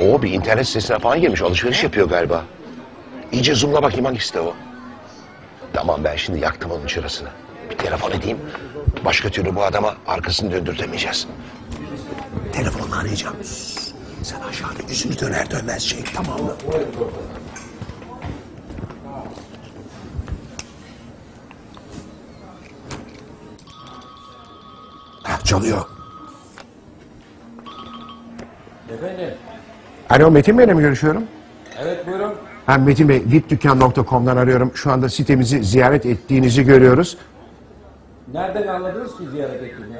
O bir internet sitesine falan girmiş. Alışveriş yapıyor galiba. İyice zoomla bakayım hangisi de o. Tamam ben şimdi yaktım onun çırasını. Bir telefon edeyim. Başka türlü bu adama arkasını döndürtemeyeceğiz. Telefonla arayacağım. Sen aşağıda yüzünü döner dönmez çek tamam mı? Ha, çalıyor. Efendim? Alo Metin Bey'le mi görüşüyorum? Evet buyurun. Ben Metin Bey, vipdükkan.com'dan arıyorum. Şu anda sitemizi ziyaret ettiğinizi görüyoruz. Nereden anladınız ki ziyaret ettiğimi?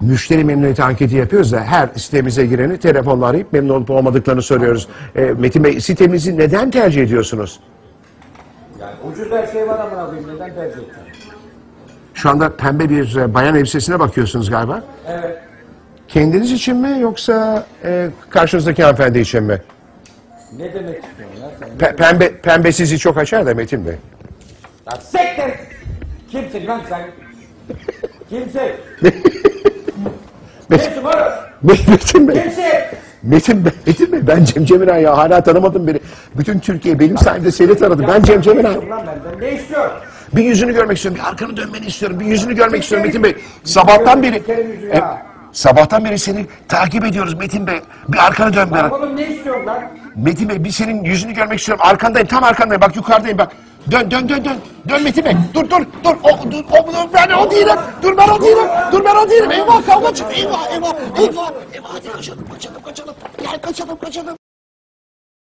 Müşteri memnuniyeti anketi yapıyoruz da her sitemize gireni telefonla arayıp memnun olup olmadıklarını soruyoruz. Ee, Metin Bey, sitemizi neden tercih ediyorsunuz? Yani ucuz her şey var ama abim neden tercih ettin? Şu anda pembe bir e, bayan elbisesine bakıyorsunuz galiba. Evet. Kendiniz için mi yoksa e, karşınızdaki hanımefendi için mi? Ne demek istiyorsun ya sen? Pe- pembe, pembe sizi çok açar da Metin Bey. Lan siktir! Kimsin lan sen? Kimsin? Kimsin oğlum? Metin Bey. Kimsin? Metin Bey, Metin Bey ben Cem Cemiray ya hala tanımadım beni. Bütün Türkiye benim sayemde seni tanıdı. Ben Cem Cemiray. istiyorsun lan benden? Ne istiyorsun? Bir yüzünü görmek istiyorum. Bir arkanı dönmeni istiyorum. Bir yüzünü görmek istiyorum Metin Bey. Sabahtan beri Sikerim yüzünü E, ya. Sabahtan beri seni takip ediyoruz Metin Bey. Bir arkanı dön bana. oğlum ne istiyorsun lan? Metin Bey bir senin yüzünü görmek istiyorum. Arkandayım. Tam arkandayım. Bak yukarıdayım bak. Dön dön dön dön. Dön Metin Bey. Dur dur dur. O, dur o, dur, ben o değilim. Dur ben o değilim. Dur ben o değilim. Eyvah kavga çıktı. Eyvah eyvah. Eyvah. Eyvah hadi kaçalım kaçalım kaçalım. Gel kaçalım kaçalım.